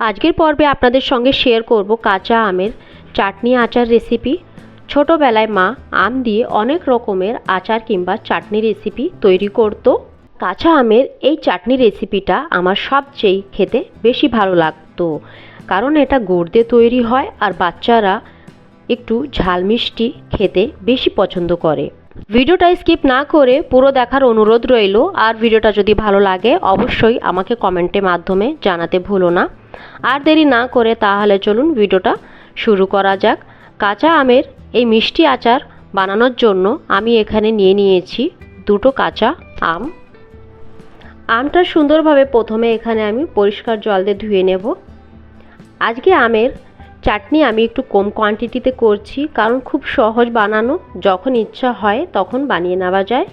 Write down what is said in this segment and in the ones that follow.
আজকের পর্বে আপনাদের সঙ্গে শেয়ার করব কাঁচা আমের চাটনি আচার রেসিপি ছোটোবেলায় মা আম দিয়ে অনেক রকমের আচার কিংবা চাটনি রেসিপি তৈরি করতো। কাঁচা আমের এই চাটনি রেসিপিটা আমার সবচেয়ে খেতে বেশি ভালো লাগতো। কারণ এটা গুড় তৈরি হয় আর বাচ্চারা একটু ঝাল মিষ্টি খেতে বেশি পছন্দ করে। ভিডিওটা স্কিপ না করে পুরো দেখার অনুরোধ রইল, আর ভিডিওটা যদি ভালো লাগে, অবশ্যই আমাকে কমেন্টের মাধ্যমে জানাতে ভুলো না। আর দেরি না করে তাহলে চলুন ভিডিওটা শুরু করা যাক। কাঁচা আমের এই মিষ্টি আচার বানানোর জন্য আমি এখানে নিয়ে নিয়েছি দুটো কাঁচা আম। আমটা সুন্দরভাবে প্রথমে এখানে আমি পরিষ্কার জল দিয়ে ধুয়ে নেব। আজকে আমের চাটনি আমি একটু কম কোয়ান্টিটিতে করছি, কারণ খুব সহজ বানানো। যখন ইচ্ছা হয়, তখন বানিয়ে নেওয়া যায়।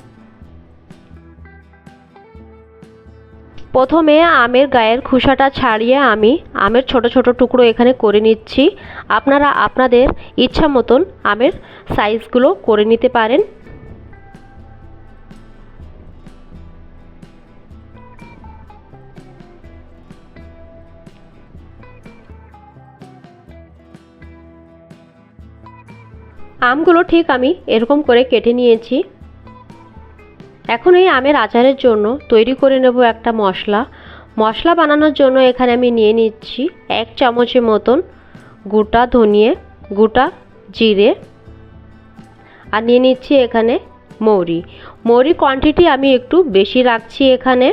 প্রথমে আমের গায়ের খোসাটা ছাড়িয়ে আমি আমের ছোট ছোট টুকরো এখানে করে নিচ্ছি। আপনারা আপনাদের ইচ্ছা মতন আমের সাইজগুলো করে নিতে পারেন। আমগুলো ঠিক আমি এরকম করে কেটে নিয়েছি। এখন এই আমের আচারের জন্য তৈরি করে নেব একটা মশলা। মশলা বানানোর জন্য এখানে আমি নিয়ে নিচ্ছি এক চামচের মতন গোটা ধনিয়ে, গোটা জিরে আর নিয়ে নিচ্ছি এখানে মৌরি। মৌরি কোয়ান্টিটি আমি একটু বেশি রাখছি এখানে।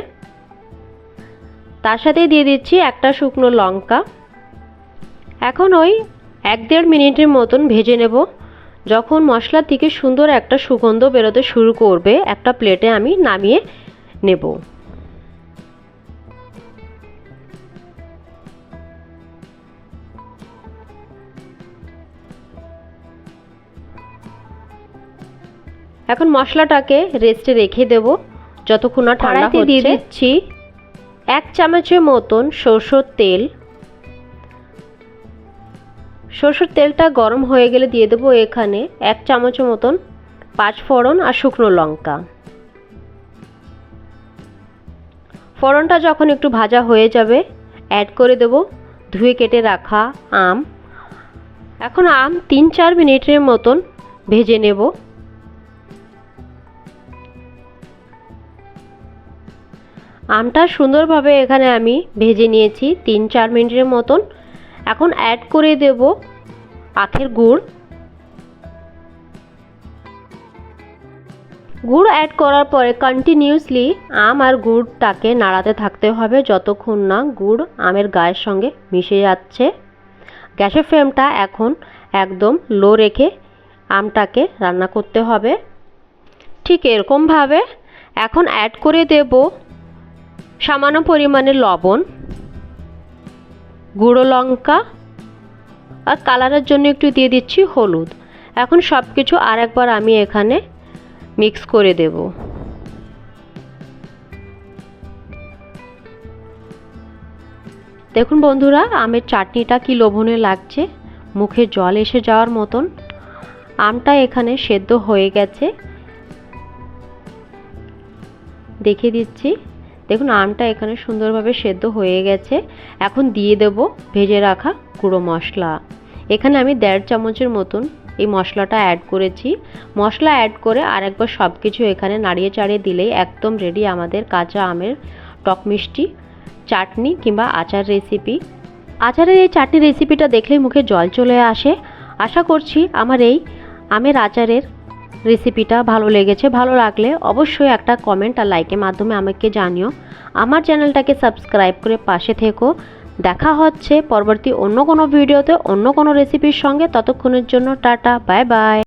তার সাথে দিয়ে দিচ্ছি একটা শুকনো লঙ্কা। এখন ওই এক দেড় মিনিটের মতন ভেজে নেব। যখন মশলা থেকে সুন্দর একটা সুগন্ধ বেরোতে শুরু করবে একটা প্লেটে আমি নামিয়ে নেব। এখন মশলাটাকে রেস্টে রেখে দেব। যতক্ষণ না ঠান্ডা হচ্ছে দিয়ে দিচ্ছি। এক চামচের মতন সরষের তেল। সরষের তেলটা গরম হয়ে গেলে দিয়ে দেবো এখানে এক চামচ মতন পাঁচ ফোড়ন আর শুকনো লঙ্কা। ফোড়নটা যখন একটু ভাজা হয়ে যাবে অ্যাড করে দেব ধুয়ে কেটে রাখা আম। এখন আম তিন চার মিনিটের মতন ভেজে নেব। আমটা সুন্দরভাবে এখানে আমি ভেজে নিয়েছি তিন চার মিনিটের মতন। এখন অ্যাড করে দেব আখের গুড়। গুড় অ্যাড করার পরে কন্টিনিউসলি আম আর গুড়টাকে নাড়াতে থাকতে হবে যতক্ষণ না গুড় আমের গায়ের সঙ্গে মিশে যাচ্ছে। গ্যাসের ফ্লেমটা এখন একদম লো রেখে আমটাকে রান্না করতে হবে। ঠিক এরকমভাবে এখন অ্যাড করে দেব সামান্য পরিমাণে লবণ। গুঁড়ো লঙ্কা আর কালারের জন্য একটু দিয়ে দিচ্ছি হলুদ। এখন সব কিছু আর একবার আমি এখানে মিক্স করে দেব। দেখুন বন্ধুরা, আমের চাটনিটা কি লোভনীয় লাগছে। মুখে জল এসে যাওয়ার মতন। আমটা এখানে সেদ্ধ হয়ে গেছে। দেখিয়ে দিচ্ছি। দেখুন, আমটা এখানে সুন্দরভাবে সেদ্ধ হয়ে গেছে। এখন দিয়ে দেব ভেজে রাখা গুঁড়ো মশলা। এখানে আমি দেড় চামচের মতন এই মশলাটা অ্যাড করেছি। মশলা অ্যাড করে আরেকবার সব কিছু এখানে নাড়িয়ে চাড়িয়ে দিলেই একদম রেডি আমাদের কাঁচা আমের টক মিষ্টি, চাটনি কিংবা আচার রেসিপি আচারের এই চাটনি রেসিপিটা দেখলেই মুখে জল চলে আসে। আশা করছি আমার এই আমের আচারের রেসিপিটা ভালো লেগেছে, ভালো লাগলে অবশ্যই একটা কমেন্ট আর লাইকের মাধ্যমে আমাকে জানিও। আমার চ্যানেলটাকে সাবস্ক্রাইব করে পাশে থেকো। দেখা হচ্ছে পরবর্তী অন্য কোনো ভিডিওতে অন্য কোনো রেসিপির সঙ্গে। ততক্ষণের জন্য টাটা বাই বাই